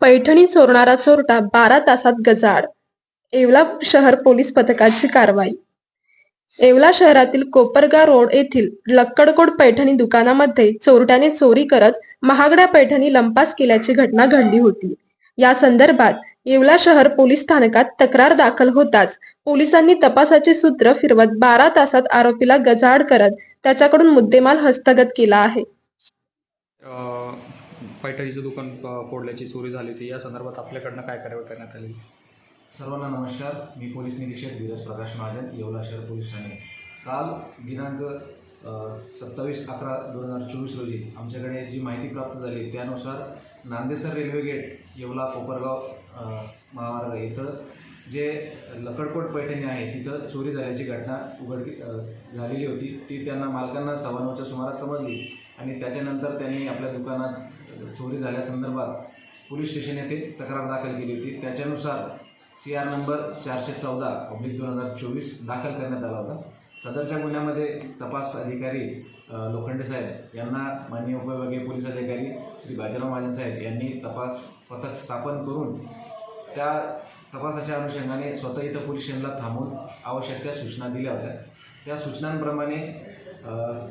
पैठणी चोरणारा चोरटा बारा तासात गजाड येवला शहर पोलीस पथकाची कारवाई. येवला शहरातील कोपरगा रोड येथील लक्कडकोट पैठणी दुकानामध्ये चोरट्याने चोरी करत महागड्या पैठणी लंपास केल्याची घटना घडली होती. या संदर्भात येवला शहर पोलीस स्थानकात तक्रार दाखल होताच पोलिसांनी तपासाचे सूत्र फिरवत बारा तासात आरोपीला गजाआड करत त्याच्याकडून मुद्देमाल हस्तगत केला आहे. पैठणीचं दुकान प- फोडल्याची चोरी झाली होती. या संदर्भात आपल्याकडनं काय कारवाई करण्यात आली? सर्वांना नमस्कार. मी पोलीस निरीक्षक धीरज प्रकाश महाजन येवला शहर पोलीस ठाणे. काल दिनांक सत्तावीस अकरा दोन हजार चोवीस रोजी आमच्याकडे जी माहिती प्राप्त झाली त्यानुसार नांदेसर रेल्वे गेट येवला कोपरगाव महामार्ग इथं जे लकडकोट पैठणी आहे तिथं चोरी झाल्याची घटना उघडकी झालेली होती. ती त्यांना मालकांना सव्वा नऊच्या सुमारास समजली आणि त्याच्यानंतर त्यांनी आपल्या दुकानात चोरी झाल्यासंदर्भात पोलीस स्टेशन येथे तक्रार दाखल केली होती. त्याच्यानुसार सी आर नंबर चारशे चौदा ऑब्लिक दोन हजार चोवीस दाखल करण्यात आला होता. सदरच्या गुन्ह्यामध्ये तपास अधिकारी लोखंडे साहेब यांना माननीय उपविभागीय पोलीस अधिकारी श्री बाजीराव महाजन साहेब यांनी तपास पथक स्थापन करून त्या तपासाच्या अनुषंगाने स्वतः इथं पोलीस स्टेशनला थांबून आवश्यक त्या सूचना दिल्या होत्या. त्या सूचनांप्रमाणे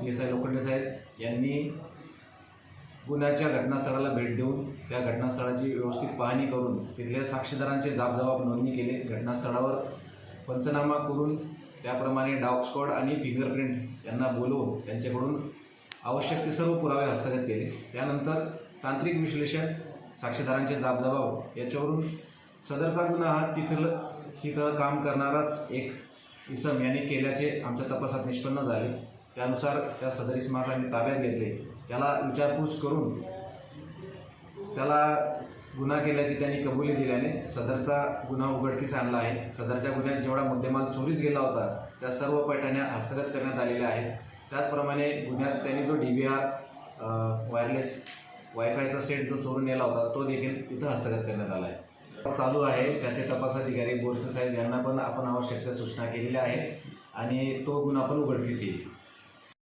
एस आय लोखंडे साहेब यांनी गुन्ह्याच्या घटनास्थळाला भेट देऊन त्या घटनास्थळाची व्यवस्थित पाहणी करून तिथल्या साक्षीदारांचे जाबजबाब नोंदणी केले घटनास्थळावर पंचनामा करून त्याप्रमाणे डॉग स्क्वॉड आणि फिंगरप्रिंट यांना बोलवून त्यांच्याकडून आवश्यक ते सर्व पुरावे हस्तगत केले. त्यानंतर तांत्रिक विश्लेषण साक्षीदारांचे जाबजबाब याच्यावरून सदरचा गुन्हा हा तिथलं तिथं काम करणाराच एक इसम यांनी केल्याचे आमच्या तपासात निष्पन्न झाले. त्यानुसार त्या सदर इसमास आम्ही ताब्यात घेतले. त्याला विचारपूस करून त्याला गुन्हा केल्याची त्यांनी कबुली दिल्याने सदरचा गुन्हा उघडकीस आणला आहे. सदरच्या गुन्ह्यात जेवढा मुद्देमाल चोरीस गेला होता त्या सर्व पैठण्या हस्तगत करण्यात आलेल्या आहेत. त्याचप्रमाणे गुन्ह्यात त्यांनी जो डी व्ही आर वायरलेस वायफायचा सेट जो चोरून नेला होता तो देखील तिथं हस्तगत करण्यात आला आहे. चालू आहे. त्याचे तपास अधिकारी बोरसे साहेब यांना पण आपण आवश्यक त्या सूचना केलेल्या आहेत. आणि तो गुन्हा पण उघडकीस येईल.